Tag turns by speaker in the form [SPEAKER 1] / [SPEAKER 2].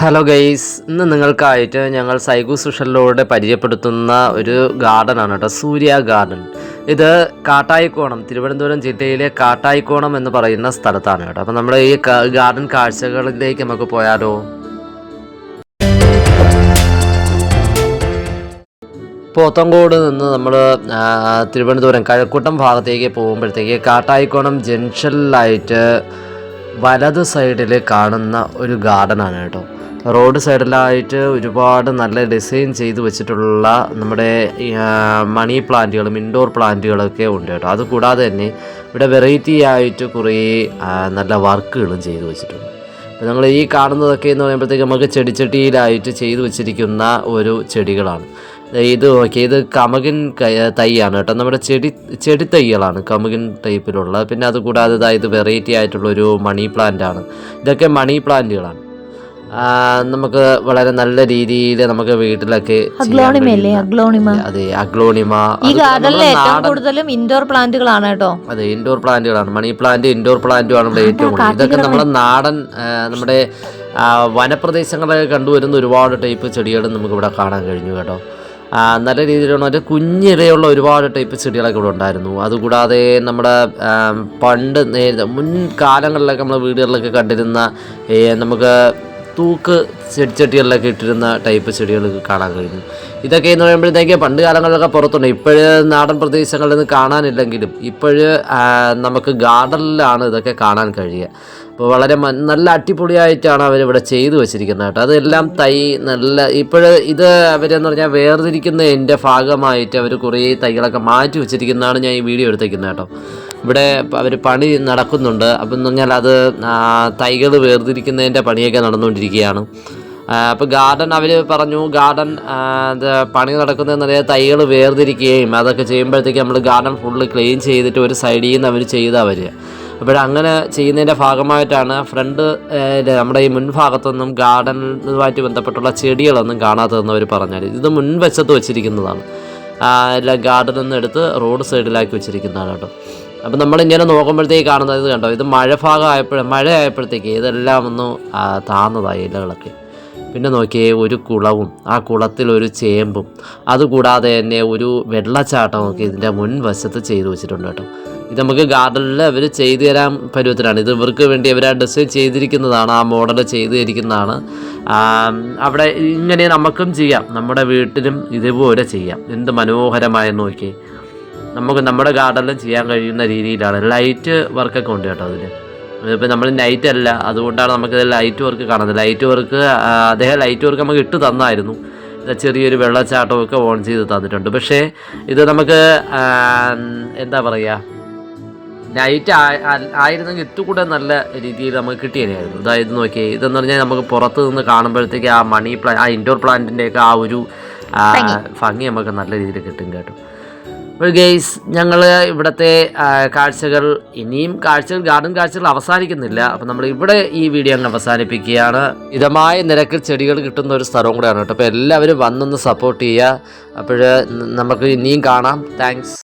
[SPEAKER 1] Hello guys ഇന്ന് നിങ്ങൾക്കായിട്ട് ഞങ്ങൾ സൈഗു സുഷലിലൂടെ പരിചയപ്പെടുത്തുന്ന ഒരു ഗാർഡനാണ് കേട്ടോ. സൂര്യ ഗാർഡൻ. ഇത് കാട്ടായിക്കോണം തിരുവനന്തപുരം ജില്ലയിലെ കാട്ടായിക്കോണം എന്ന് പറയുന്ന സ്ഥലത്താണ് കേട്ടോ. അപ്പം നമ്മൾ ഈ ഗാർഡൻ കാഴ്ചകളിലേക്ക് നമുക്ക് പോയാലോ. പോത്തങ്കോട് നിന്ന് നമ്മൾ തിരുവനന്തപുരം കഴക്കൂട്ടം ഭാഗത്തേക്ക് പോകുമ്പോഴത്തേക്ക് കാട്ടായിക്കോണം ജംഗ്ഷനിലായിട്ട് വലത് സൈഡിൽ കാണുന്ന ഒരു ഗാർഡനാണ് കേട്ടോ. റോഡ് സൈഡിലായിട്ട് ഒരുപാട് നല്ല ഡിസൈൻ ചെയ്ത് വെച്ചിട്ടുള്ള നമ്മുടെ മണി പ്ലാന്റുകളും ഇൻഡോർ പ്ലാന്റുകളൊക്കെ ഉണ്ട് കേട്ടോ. അതുകൂടാതെ തന്നെ ഇവിടെ വെറൈറ്റി ആയിട്ട് കുറേ നല്ല വർക്കുകളും ചെയ്തു വെച്ചിട്ടുണ്ട്. അപ്പോൾ നമ്മൾ ഈ കാണുന്നതൊക്കെ എന്ന് പറയുമ്പോഴത്തേക്ക് നമുക്ക് ചെടിച്ചട്ടിയിലായിട്ട് ചെയ്തു വെച്ചിരിക്കുന്ന ഒരു ചെടികളാണ്. ഇത് ഓക്കെ ഇത് കമകിൻ തൈയാണ് കേട്ടോ. നമ്മുടെ ചെടി ചെടി തൈകളാണ് കമകിൻ ടൈപ്പിലുള്ള പിന്നെ അതുകൂടാതെ ഇത് വെറൈറ്റി ആയിട്ടുള്ള ഒരു മണി പ്ലാന്റ് ആണ്. ഇതൊക്കെ മണി പ്ലാന്റുകളാണ് നമുക്ക് വളരെ നല്ല രീതിയിൽ നമുക്ക് വീട്ടിലൊക്കെ അതെ അഗ്ലോണിമ.
[SPEAKER 2] ഈ
[SPEAKER 1] അതൊക്കെ
[SPEAKER 2] ഗാർഡനിൽ ഏറ്റവും കൂടുതലും ഇൻഡോർ പ്ലാന്റുകളാണ് കേട്ടോ.
[SPEAKER 1] അതെ ഇൻഡോർ പ്ലാന്റുകളാണ് മണി പ്ലാന്റ് ഇൻഡോർ പ്ലാന്റും ആണ് ഇവിടെ ഏറ്റവും കൂടുതൽ. ഇതൊക്കെ നമ്മുടെ നാടൻ നമ്മുടെ വനപ്രദേശങ്ങളിൽ കണ്ടുവരുന്ന ഒരുപാട് ടൈപ്പ് ചെടികൾ നമുക്ക് ഇവിടെ കാണാൻ കഴിഞ്ഞു കേട്ടോ. നല്ല രീതിയിലുള്ള ഒരു കുഞ്ഞിലയുള്ള ഒരുപാട് ടൈപ്പ് ചെടികളൊക്കെ ഇവിടെ ഉണ്ടായിരുന്നു. അതുകൂടാതെ നമ്മുടെ പണ്ട് നേരത്തെ മുൻകാലങ്ങളിലൊക്കെ നമ്മുടെ വീടുകളിലൊക്കെ കണ്ടിരുന്ന നമുക്ക് തൂക്ക് ചെടിച്ചട്ടികളിലൊക്കെ ഇട്ടിരുന്ന ടൈപ്പ് ചെടികൾ കാണാൻ കഴിഞ്ഞു. ഇതൊക്കെ എന്ന് പറയുമ്പോഴത്തേക്ക് പണ്ട് കാലങ്ങളിലൊക്കെ പുറത്തുണ്ട്. ഇപ്പോഴ് നാടൻ പ്രദേശങ്ങളിൽ നിന്ന് കാണാനില്ലെങ്കിലും ഇപ്പോഴ് നമുക്ക് ഗാർഡനിലാണ് ഇതൊക്കെ കാണാൻ കഴിയുക. അപ്പോൾ വളരെ നല്ല അടിപൊളിയായിട്ടാണ് അവരിവിടെ ചെയ്തു വെച്ചിരിക്കുന്നത് കേട്ടോ. അതെല്ലാം തൈ നല്ല ഇപ്പോഴ് ഇത് അവരെന്ന് പറഞ്ഞാൽ വേർതിരിക്കുന്നതിന്റെ ഭാഗമായിട്ട് അവർ കുറേ തൈകളൊക്കെ മാറ്റി വെച്ചിരിക്കുന്നതാണ് ഞാൻ ഈ വീഡിയോ എടുത്തേക്കുന്നത് കേട്ടോ. ഇവിടെ അവർ പണി നടക്കുന്നുണ്ട്. അപ്പം എന്ന് പറഞ്ഞാൽ അത് തൈകൾ വേർതിരിക്കുന്നതിന്റെ പണിയൊക്കെ നടന്നുകൊണ്ടിരിക്കുകയാണ്. അപ്പോൾ ഗാർഡൻ അവർ പറഞ്ഞു ഗാർഡൻ പണി നടക്കുന്നതെന്ന് പറയാൻ തൈകൾ വേർതിരിക്കുകയും അതൊക്കെ ചെയ്യുമ്പോഴത്തേക്ക് നമ്മൾ ഗാർഡൻ ഫുള്ള് ക്ലീൻ ചെയ്തിട്ട് ഒരു സൈഡിൽ നിന്ന് അവർ ചെയ്താൽ അപ്പോൾ അങ്ങനെ ചെയ്യുന്നതിന്റെ ഭാഗമായിട്ടാണ് ഫ്രണ്ട് നമ്മുടെ ഈ മുൻഭാഗത്തൊന്നും ഗാർഡനുമായിട്ട് ബന്ധപ്പെട്ടുള്ള ചെടികളൊന്നും കാണാത്തതെന്ന് അവർ പറഞ്ഞാൽ ഇത് മുൻവശത്ത് വെച്ചിരിക്കുന്നതാണ്. എല്ലാം ഗാർഡനൊന്നും എടുത്ത് റോഡ് സൈഡിലാക്കി വെച്ചിരിക്കുന്നതാണ് കേട്ടോ. അപ്പം നമ്മളിങ്ങനെ നോക്കുമ്പോഴത്തേക്ക് കാണുന്നത് ഇത് കണ്ടോ? ഇത് മഴ ഭാഗമായപ്പോഴും മഴ ആയപ്പോഴത്തേക്ക് ഇതെല്ലാം ഒന്ന് താന്നതായി ഇലകളൊക്കെ. പിന്നെ നോക്കിയേ ഒരു കുളവും ആ കുളത്തിൽ ഒരു ചേമ്പും. അതുകൂടാതെ തന്നെ ഒരു വെള്ളച്ചാട്ടമൊക്കെ ഇതിന്റെ മുൻവശത്ത് ചെയ്തു വെച്ചിട്ടുണ്ട് കേട്ടോ. ഇത് നമുക്ക് ഗാർഡനിൽ അവർ ചെയ്തു തരാൻ പരുവത്തിലാണ്. ഇത് ഇവർക്ക് വേണ്ടി അവർ ആ ഡിസൈൻ ചെയ്തിരിക്കുന്നതാണ് ആ മോഡൽ ചെയ്തു തരിക്കുന്നതാണ് അവിടെ ഇങ്ങനെ നമുക്കും ചെയ്യാം. നമ്മുടെ വീട്ടിലും ഇതുപോലെ ചെയ്യാം. എന്ത് മനോഹരമായി നോക്കി നമുക്ക് നമ്മുടെ ഗാർഡനിലും ചെയ്യാൻ കഴിയുന്ന രീതിയിലാണ്. ലൈറ്റ് വർക്കൊക്കെ ഉണ്ട് കേട്ടോ അതിൽ ഇപ്പം നമ്മൾ നൈറ്റ് അല്ല അതുകൊണ്ടാണ് നമുക്കിത് ലൈറ്റ് വർക്ക് കാണുന്നത്. ലൈറ്റ് വർക്ക് അദ്ദേഹം ലൈറ്റ് വർക്ക് നമുക്ക് ഇട്ട് തന്നായിരുന്നു. ചെറിയൊരു വെള്ളച്ചാട്ടമൊക്കെ ഓൺ ചെയ്ത് തന്നിട്ടുണ്ട്. പക്ഷേ ഇത് നമുക്ക് എന്താ പറയുക നൈറ്റ് ആയിരുന്നെങ്കിൽ ഇത്തുകൂടെ നല്ല രീതിയിൽ നമുക്ക് കിട്ടിയതായിരുന്നു അതായത് നോക്കിയേ ഇതെന്ന് പറഞ്ഞാൽ നമുക്ക് പുറത്ത് നിന്ന് കാണുമ്പോഴത്തേക്ക് ആ മണി പ്ലാ ആ ഇൻഡോർ പ്ലാന്റിന്റെയൊക്കെ ആ ഒരു ഭംഗി നമുക്ക് നല്ല രീതിയിൽ കിട്ടും കേട്ടോ. അപ്പോൾ ഗെയ്സ് ഞങ്ങൾ ഇവിടുത്തെ കാഴ്ചകൾ ഇനിയും കാഴ്ചകൾ ഗാർഡൻ കാഴ്ചകൾ അവസാനിക്കുന്നില്ല. അപ്പം നമ്മൾ ഇവിടെ ഈ വീഡിയോ അങ്ങ് അവസാനിപ്പിക്കുകയാണ്. ഇതമായ നിരക്കിൽ ചെടികൾ കിട്ടുന്ന ഒരു സ്ഥലവും കൂടെയാണ് കേട്ടോ. അപ്പോൾ എല്ലാവരും വന്നൊന്ന് സപ്പോർട്ട് ചെയ്യുക. അപ്പോൾ നമുക്ക് ഇനിയും കാണാം. താങ്ക്സ്